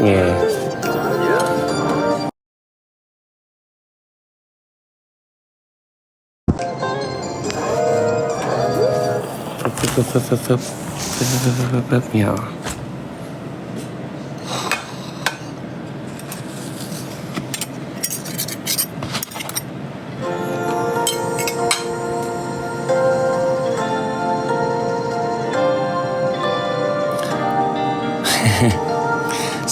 喵。Yeah.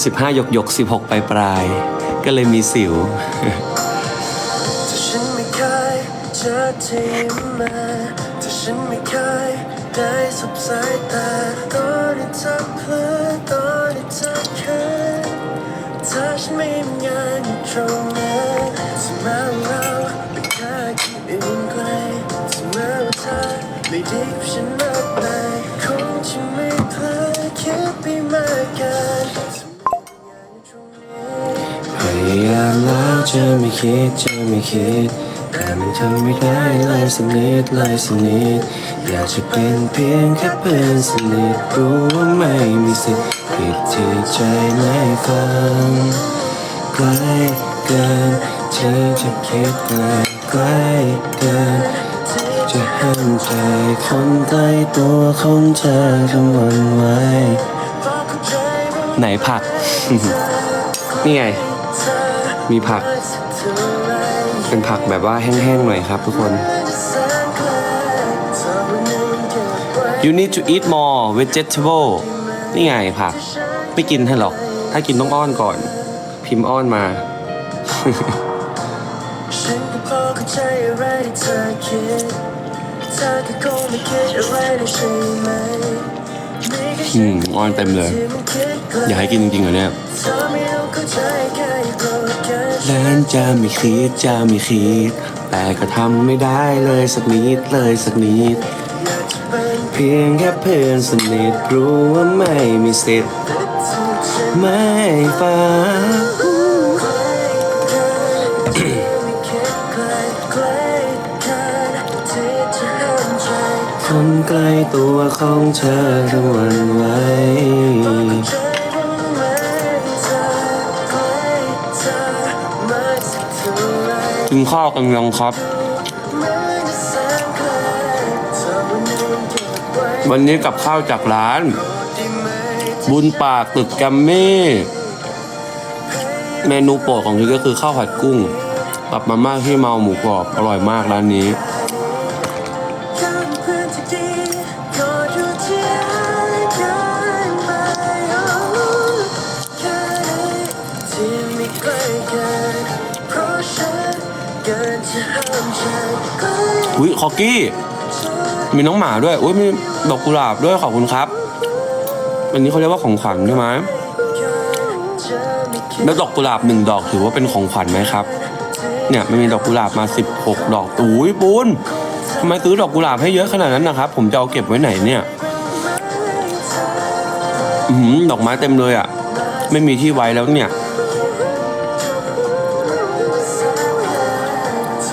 15 ยกยก 16ปายปลาย ก็เลยมีสิว ถ้าฉัไม่ายไลายก็เลอมีสิกว่าฉันเล แล้วจะไม่คิดจะไม่คิด แต่มันทำไม่ได้เลยสักนิดเลยสักนิดอยากจะเป็นเพียงแค่เพื่อนสนิทรู้ว่าไม่มีสิทธิ์ผิดที่ใจไม่ฟังใกล้เกินที่จะคิดไกลใกล้เกินจะห้ามใจคนใกล้ตัวของเธอทำวันไว้ ไหนผัก นี่ไง มีผัก เป็นผักแบบว่าแห้งๆหน่อยครับทุกคน you need to eat more vegetable นี่ไงผัก ไม่กินให้หรอก ถ้ากินต้องอ้อนก่อน พิมพ์อ้อนมาฉันก็พอเข้าใจอะไรที่เธอคิดเธอก็คงไม่คิดอะไรได้ใช่ไหมนี่ก็อืฉัมอ้อนเต็มเลยที่มันคิดไกลอยากให้กินจริงๆเหรอเนี่ย เล่นจะไม่คิดจะไม่คิด แต่ก็ทำไม่ได้เลยสักนิดเลยสักนิด เพียงแค่เพื่อนสนิทรู้ว่าไม่มีสิทธิ์ไม่ฟ้าคนใกล้ตัวของเธอทวนไว้ กินข้าวกันยังครับ วันนี้กับข้าวจากร้าน บุญปากตึกแกมมี่เมนูโปรดของที่ก็คือข้าวผัดกุ้งกับมาม่าที่เมาหมูกรอบอร่อยมากร้านนี้ อุ้ยคอกกี้ มีน้องหมาด้วย อุ้ยมีดอกกุหลาบด้วยขอบคุณครับ อันนี้เขาเรียกว่าของขวัญใช่ไหมแล้วดอกกุหลาบหนึ่งดอกถือว่าเป็นของขวัญไหมครับ เนี่ยมันมีดอกกุหลาบมาสิบหกดอกอุ้ยปูนทำไมซื้อดอกกุหลาบให้เยอะขนาดนั้นนะครับ ผมจะเอาเก็บไว้ไหนเนี่ยอือหือดอกไม้เต็มเลยอะ ไม่มีที่ไว้แล้วเนี่ย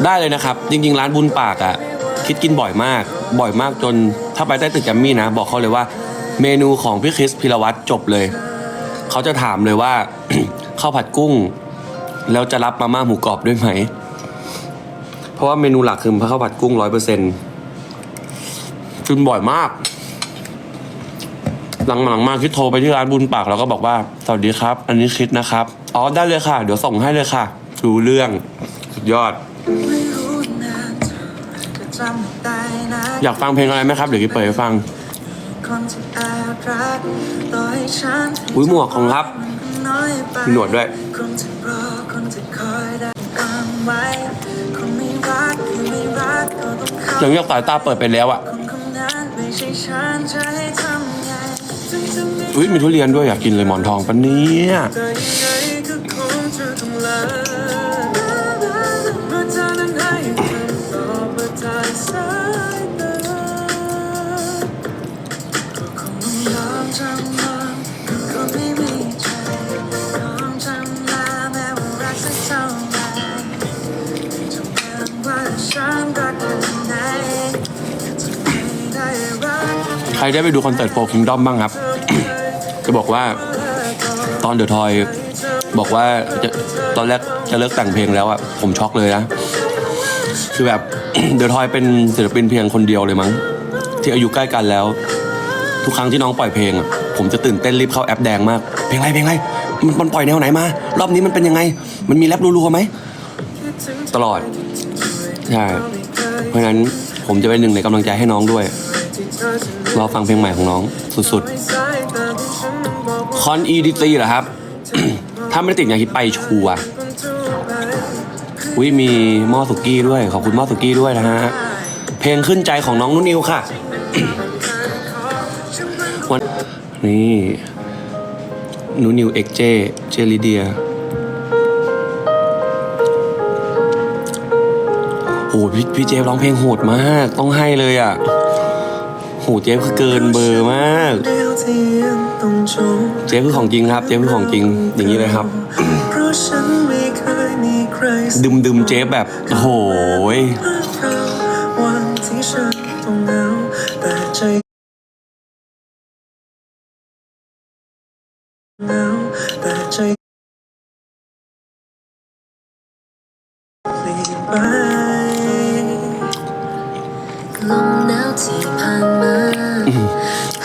ได้เลยนะครับ จริง ๆ ร้านบุญปากอะ่ะ คิดกินบ่อยมาก บ่อยมากจนถ้าไปใต้ตึกแกรมมี่นะ บอกเขาเลยว่า เมนูของพี่คริสพิรวัตรจบเลย เขาจะถามเลยว่า ข้าวผัดกุ้ง แล้วจะรับมาม่าหมูกรอบด้วยไหม เพราะว่าเมนูหลักคือข้าวผัดกุ้งร้อยเปอร์เซ็นต์กินบ่อยมาก หลังๆมากคิดโทรไปที่ร้านบุญปากแล้วก็บอกว่าสวัสดีครับ อันนี้คิดนะครับ อ๋อได้เลยค่ะ เดี๋ยวส่งให้เลยค่ะ รู้เรื่องสุดยอด อยากฟังเพลงอะไรไหมครับเดี๋ยวกิ๊บเปิดให้ฟังอุ้ยหมวกของครับหนวดด้วยอย่างเงี้สายตาเปิดไปแล้วอะอุ้ยมีทุเรียนด้วยอยากกินเลยหมอนทองปะเนี่ย ใครได้ไปดูคอนเสิร์ตโฟคิงดอมบ้างครับ จะบอกว่าตอนเดอะทอยบอกว่าจะตอนแรกจะเลิกแต่งเพลงแล้วอะผมช็อกเลยนะคือแบบเดอะทอยเป็นศิลปินเพียงคนเดียวเลยมั้ง ที่อายุใกล้กันแล้ว ทุกครั้งที่น้องปล่อยเพลงอะผมจะตื่นเต้นรีบเข้าแอปแดงมาก เพลงอะไรเพลงอะไรมันมันปล่อยแนวไหนมารอบนี้มันเป็นยังไง มันมีแรปรัวๆไหมตลอดใช่เพราะฉะนั้นผมจะเป็นหนึ่งในกำลังใจให้น้องด้วย รอฟังเพลงใหม่ของน้องสุดๆ คอน EDC เหรอครับ ถ้าไม่ได้ติดอย่างคิดไปชัวอุ้ยมีหม้อสุกี้ด้วย ขอบคุณหม้อสุกี้ด้วยนะฮะ เพลงขึ้นใจของน้องนุ่นนิวค่ะ วันนี่นุ่นนิวเอ็กเจ เจลิเดียโอ้พี่พี่เจฟร้องเพลงโหดมาก ต้องให้เลยอะ หเจฟคือเกินเบอร์มาก เจฟคือของจริงครับ เจฟคือของจริงอย่างนี้เลยครับเพราะฉันไม่เคยมีใครสักดึมดึมเจฟแบบโอ้โห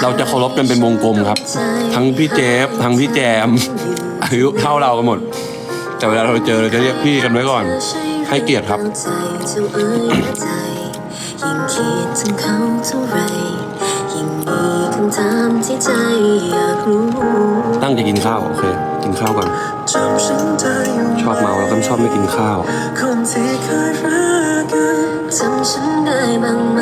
เราจะเคารพกันเป็นวงกลมครับ ทั้งพี่เจฟทั้งพี่แจม อายุเท่าเรากันหมด แต่เวลาเราเจอเราจะเรียกพี่กันไว้ก่อน ให้เกียรติครับใจเจ้าเอ๋ยและใจยิ่งคิดถึงเขาเท่าไรยิ่งมีคำถามที่ใจอยากรู้ตั้งใจกินข้าว โอเค กินข้าวก่อน จำฉันได้อยู่ชอบเมาแล้วก็ชอบไม่กินข้าว คนที่เคยรักกันจำฉันได้บ้างไหม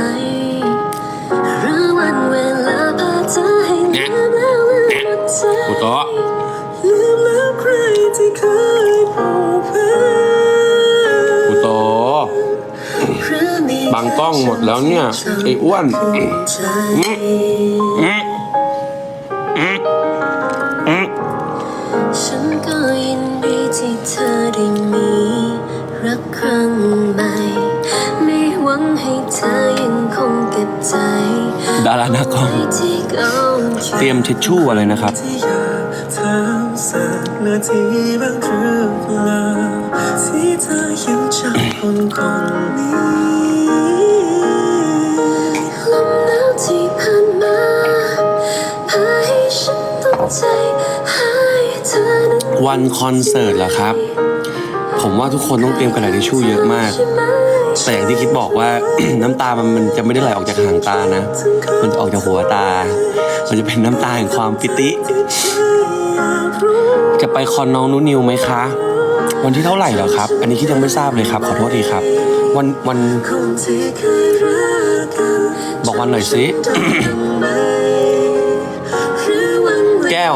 หมดแล้วเนี่ยไอ้อ้วนใจอืมอืมอืมฉันก็ยินดีที่เธอได้มีรักครั้งใหม่ไม่หวังให้เธอยังคงเก็บใจ ดาราหน้ากล้องไว้ที่เก่าอยู่เตรียมทิชชู่อะไรนะครับที่อยากถามสักนาทีบ้างหรือเปล่าที่เธอยังจำคนคนนี้ วันคอนเสิร์ตเหรอครับ ผมว่าทุกคนต้องเตรียมกระดาษทิชชู่เยอะมาก แต่อย่างที่คิดบอกว่า น้ำตามันมันจะไม่ได้ไหลออกจากหางตานะ มันจะออกจากหัวตา มันจะเป็นน้ำตาแห่งความปิติ จะไปคอนน้องนุนิวไหมคะ วันที่เท่าไหร่เหรอครับ อันนี้คิดยังไม่ทราบเลยครับ ขอโทษทีครับ วันวันบอกวันหน่อยสิ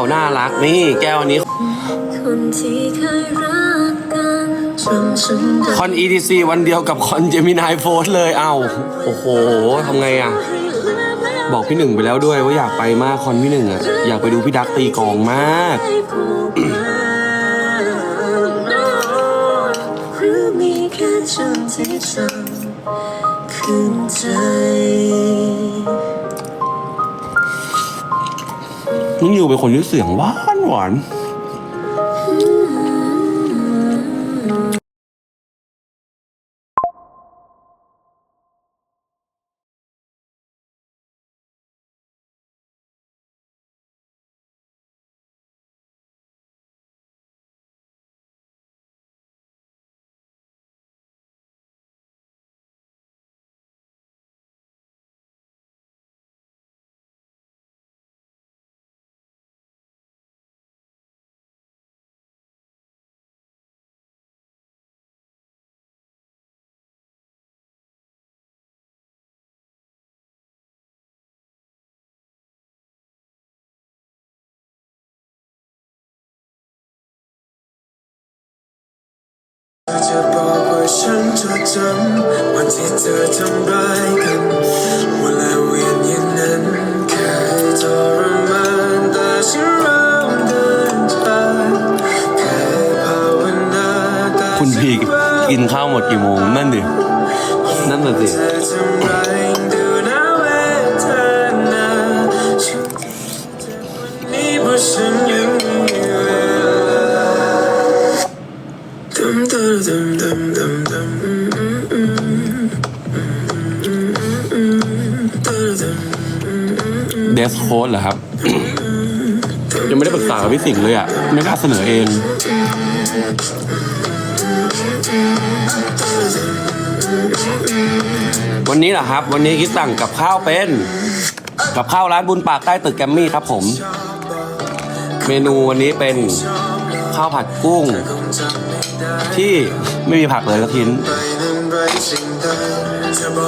วันเวลาแก้วน่ารักนี่แก้วอันนี้ คนที่เคยรักกันจำฉันได้คอน EDC วันเดียวกับคอนเจมินายโฟสเลยเอ้าโอ้โหทำไงอะบอกพี่หนึ่งไปแล้วด้วยว่าอยากไปมากคอนพี่หนึ่งอะอยากไปดูพี่ดักตีกลองมากให้ผูกพันหรือมีแค่ฉันที่จำขึ้นใจ นุ่นอยู่เป็นคนที่เสียงหวานหวาน จะบอกว่าฉันจดจำวันที่เธอทำร้ายกันเวลาเวียนอย่างนั้นเคยทรมานแต่ฉันเริ่มเดินทางเคยภาวนาแต่คุณพีกินข้าวหมดกี่โมงนั่นดินั่นน่ะสิ เธอทำร้ายดูน่าเวทนาฉันเจ็บวันนี้เพราะฉันยัง เดสโค้ดเหรอครับ ยังไม่ได้ปรึกษากับพี่สิงห์เลยอะ ไม่กล้าเสนอเอง วันนี้เหรอครับ วันนี้คิดสั่งกับข้าวเป็น กับข้าวร้านบุญปากใต้ตึกแกรมมี่ครับผม เมนูวันนี้เป็นข้าวผัดกุ้ง ที่ไม่มีผักเลยสักชิ้น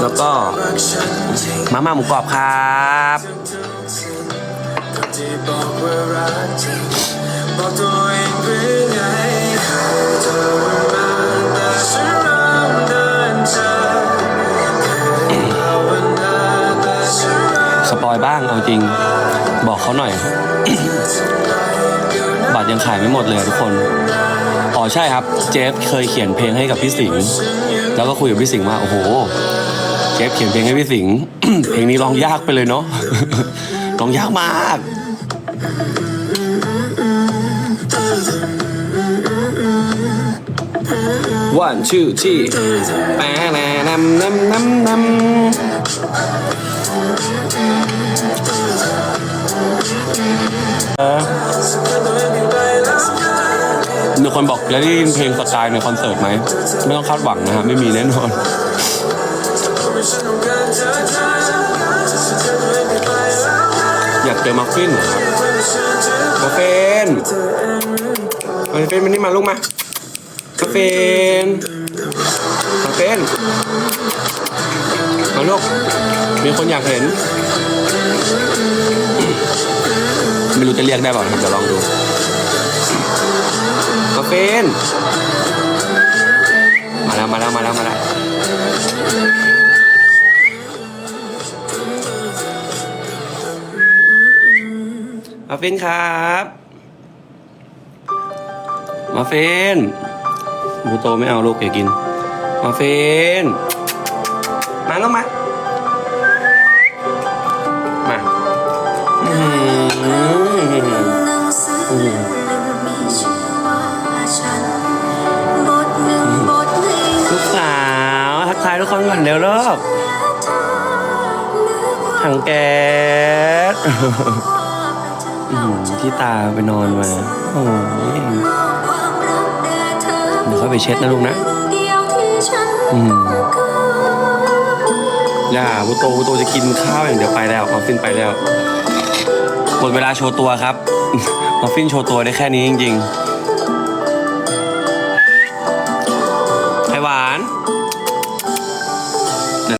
แล้วก็มาม่าหมูกรอบครับสปอยบ้างเอาจริง บอกเขาหน่อย บัตรยังขายไม่หมดเลยทุกคน อ๋อใช่ครับ เจฟเคยเขียนเพลงให้กับพี่สิงห์แล้วก็คุยกับพี่สิงห์ว่าโอ้โห เจฟเขียนเพลงให้พี่สิงห์ เพลงนี้ร้องยากไปเลยเนาะ ร้องยากมาก one two three แปะแนนำนำนำนำ มีคนบอกจะได้ยินเพลงสกายในคอนเสิร์ตไหม ไม่ต้องคาดหวังนะฮะ ไม่มีแน่นอน อยากเจอมัฟฟินเหรอครับมัฟฟินมัฟฟินมันนี่มาลูกมามัฟฟินมัฟฟินมาลูก มีคนอยากเห็น ไม่รู้จะเรียกได้เปล่าเดี๋ยวลองดูาเป็นมาแล้วมาแล้วมาแล้วมาแล้วมาเฟนครับมาเฟนบูโตไม่เอาลูกอย่ากิน มาเฟนมาแล้วมามาอืม ทุกคนก่อนเดี๋ยวลูกเธอเนื้อความถังแก๊สที่ตาไปนอนมา โอ้ยเดี๋ยวค่อยไปเช็ดนะลูกนะอืมออย่าบุโตบุโตจะกินข้าวอย่างเดียวไปแล้วมาฟินไปแล้ว หมดเวลาโชว์ตัวครับมาฟินโชว์ตัวได้แค่นี้จริง ๆ